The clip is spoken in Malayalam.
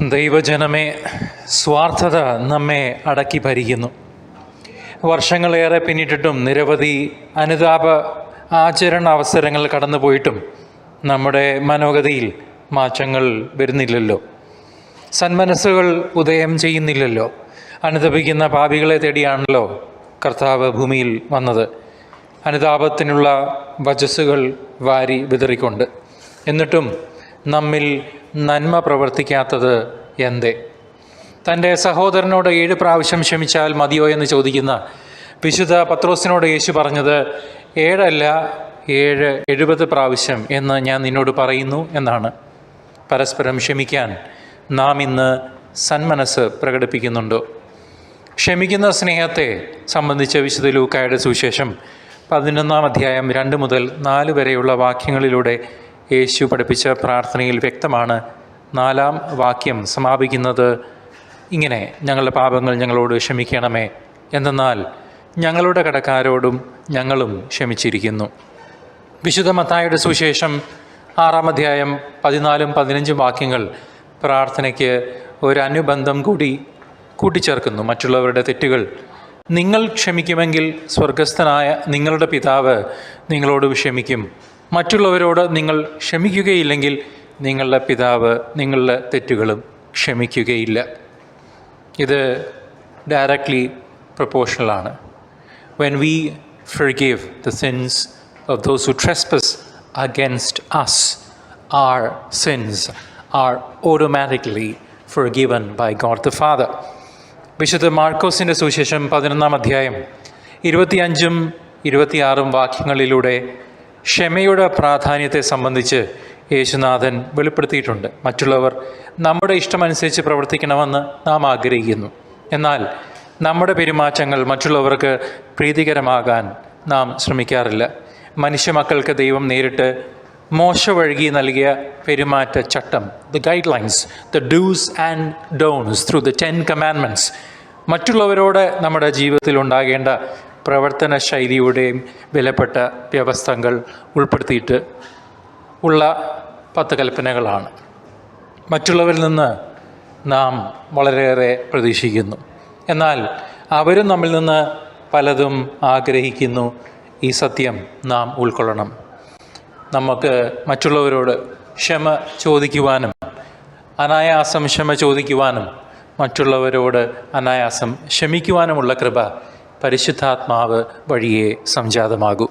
ദൈവജനമേ സ്വാർത്ഥത നമ്മെ അടക്കി ഭരിക്കുന്നു. വർഷങ്ങളേറെ പിന്നിട്ടിട്ടും നിരവധി അനുതാപ ആചരണ അവസരങ്ങൾ കടന്നുപോയിട്ടും നമ്മുടെ മനോഗതിയിൽ മാറ്റങ്ങൾ വരുന്നില്ലല്ലോ. സന്മനസ്സുകൾ ഉദയം ചെയ്യുന്നില്ലല്ലോ. അനുതപിക്കുന്ന പാപികളെ തേടിയാണല്ലോ കർത്താവ് ഭൂമിയിൽ വന്നത്. അനുതാപത്തിനുള്ള വജസ്സുകൾ വാരി വിതറിക്കൊണ്ട്. എന്നിട്ടും നമ്മിൽ നന്മ പ്രവർത്തിക്കാത്തത് എന്തേ? തന്റെ സഹോദരനോട് ഏഴ് പ്രാവശ്യം ക്ഷമിച്ചാൽ മതിയോ എന്ന് ചോദിക്കുന്ന വിശുദ്ധ പത്രോസിനോട് യേശു പറഞ്ഞത് ഏഴല്ല ഏഴ് എഴുപത് പ്രാവശ്യം എന്ന് ഞാൻ നിന്നോട് പറയുന്നു എന്നാണ്. പരസ്പരം ക്ഷമിക്കാൻ നാം ഇന്ന് സന്മനസ് പ്രകടിപ്പിക്കുന്നുണ്ടോ? ക്ഷമിക്കുന്ന സ്നേഹത്തെ സംബന്ധിച്ച വിശുദ്ധ ലൂക്കായുടെ സുവിശേഷം പതിനൊന്നാം അധ്യായം രണ്ട് മുതൽ നാല് വരെയുള്ള വാക്യങ്ങളിലൂടെ യേശു പഠിപ്പിച്ച പ്രാർത്ഥനയിൽ വ്യക്തമാണ്. നാലാം വാക്യം സമാപിക്കുന്നത് ഇങ്ങനെ ഞങ്ങളുടെ പാപങ്ങൾ ഞങ്ങളോട് ക്ഷമിക്കണമേ. എന്തെന്നാൽ ഞങ്ങളുടെ കടക്കാരോടും ഞങ്ങളും ക്ഷമിച്ചിരിക്കുന്നു. വിശുദ്ധ മത്തായുടെ സുവിശേഷം ആറാം അധ്യായം പതിനാലും പതിനഞ്ചും വാക്യങ്ങൾ പ്രാർത്ഥനയ്ക്ക് ഒരു അനുബന്ധം കൂടി കൂട്ടിച്ചേർക്കുന്നു. മറ്റുള്ളവരുടെ തെറ്റുകൾ നിങ്ങൾ ക്ഷമിക്കുമെങ്കിൽ സ്വർഗസ്ഥനായ നിങ്ങളുടെ പിതാവ് നിങ്ങളോട് ക്ഷമിക്കും. മറ്റുള്ളവരോട് നിങ്ങൾ ക്ഷമിക്കുകയില്ലെങ്കിൽ നിങ്ങളുടെ പിതാവ് നിങ്ങളുടെ തെറ്റുകളും ക്ഷമിക്കുകയില്ല ഇത് directly പ്രപ്പോഷണലാണ് when we forgive the sins of those who trespass against us, our sins are automatically forgiven by God the Father. വിശുദ്ധ മാർക്കോസിന്റെ സുവിശേഷം പതിനൊന്നാം അധ്യായം ഇരുപത്തിയഞ്ചും ഇരുപത്തിയാറും വാക്യങ്ങളിലൂടെ ക്ഷമയുടെ പ്രാധാന്യത്തെ സംബന്ധിച്ച് യേശുനാഥൻ വെളിപ്പെടുത്തിയിട്ടുണ്ട്. മറ്റുള്ളവർ നമ്മുടെ ഇഷ്ടമനുസരിച്ച് പ്രവർത്തിക്കണമെന്ന് നാം ആഗ്രഹിക്കുന്നു. എന്നാൽ നമ്മുടെ പെരുമാറ്റങ്ങൾ മറ്റുള്ളവർക്ക് പ്രീതികരമാകാൻ നാം ശ്രമിക്കാറില്ല. മനുഷ്യമക്കൾക്ക് ദൈവം നേരിട്ട് മോശ വഴുകി നൽകിയ പെരുമാറ്റ ചട്ടം the guidelines the dos and don'ts through the ten commandments മറ്റുള്ളവരോട് നമ്മുടെ ജീവിതത്തിൽ ഉണ്ടാകേണ്ട പ്രവർത്തന ശൈലിയുടെയും വിലപ്പെട്ട വ്യവസ്ഥകൾ ഉൾപ്പെടുത്തിയിട്ട് ഉള്ള പത്ത് കൽപ്പനകളാണ് മറ്റുള്ളവരിൽ നിന്ന് നാം വളരെയേറെ പ്രതീക്ഷിക്കുന്നു. എന്നാൽ അവരും നമ്മിൽ നിന്ന് പലതും ആഗ്രഹിക്കുന്നു. ഈ സത്യം നാം ഉൾക്കൊള്ളണം. നമുക്ക് മറ്റുള്ളവരോട് ക്ഷമ ചോദിക്കുവാനും അനായാസം ക്ഷമ ചോദിക്കുവാനും മറ്റുള്ളവരോട് അനായാസം ക്ഷമിക്കുവാനുമുള്ള കൃപ പരിശുദ്ധാത്മാവ് വഴിയേ സംജാതമാകൂ.